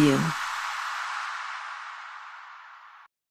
Interview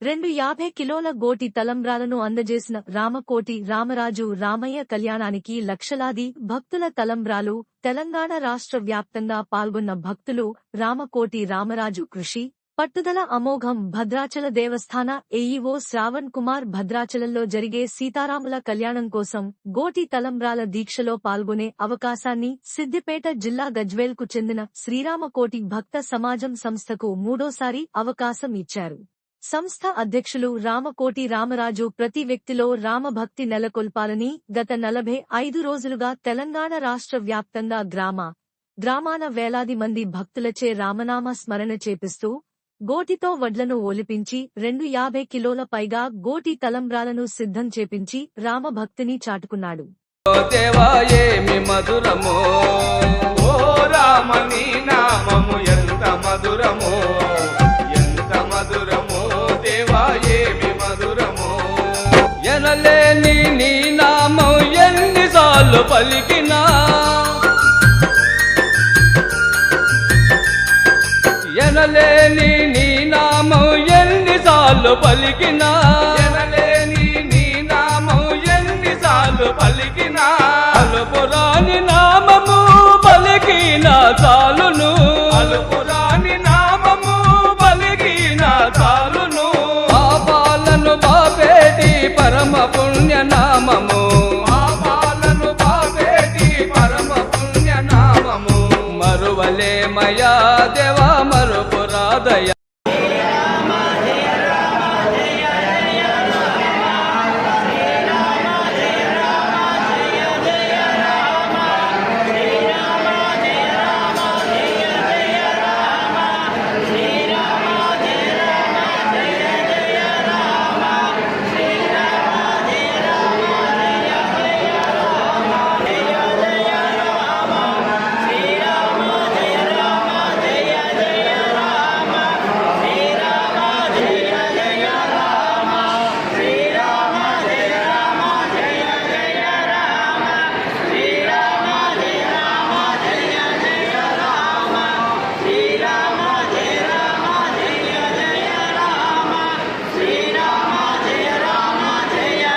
రెండు యాభై కిలోల గోటి తలంబ్రాలను అందజేసిన రామకోటి రామరాజు రామయ్య కళ్యాణానికి లక్షలాది భక్తుల తలంబ్రాలు తెలంగాణ రాష్ట్ర వ్యాప్తంగా పాల్గొన్న భక్తులు రామకోటి రామరాజు కృషి పట్టుదల అమోఘం భద్రాచల దేవస్థాన ఏఈఓ శ్రావణ్ కుమార్ భద్రాచలంలో జరిగే సీతారాముల కళ్యాణం కోసం గోటి తలంబ్రాల దీక్షలో పాల్గొనే అవకాశాన్ని సిద్దిపేట జిల్లా గజ్వేల్కు చెందిన శ్రీరామకోటి భక్త సమాజం సంస్థకు మూడోసారి అవకాశం ఇచ్చారు. సంస్థ అధ్యక్షులు రామకోటి రామరాజు ప్రతి వ్యక్తిలో రామభక్తి నెలకొల్పాలని గత నలభై ఐదు రోజులుగా తెలంగాణ రాష్ట్ర వ్యాప్తంగా గ్రామ గ్రామాన వేలాది మంది భక్తులచే రామనామ స్మరణ చేపిస్తూ గోటితో వడ్లను ఒలిపించి రెండు యాభై కిలోల పైగా గోటి తలంబ్రాలను సిద్ధం చేపించి రామభక్తిని చాటుకున్నాడు. నీ నామం ఎన్నిసార్లు పలికినా? ఎనలేని ఎన్నిసార్లు పలికినా? ఎనలేని నీ నామం ఎన్నిసార్లు పలికినా? అలుపురాని నామము పలికిన చాలును. అలుపురాని నామము పలికిన చాలును. పాపాలను బాపేటి పరమ పుణ్య నామము. పాపాలను బాపేటి పరమ పుణ్య నామము. మరువలే మయా దేవా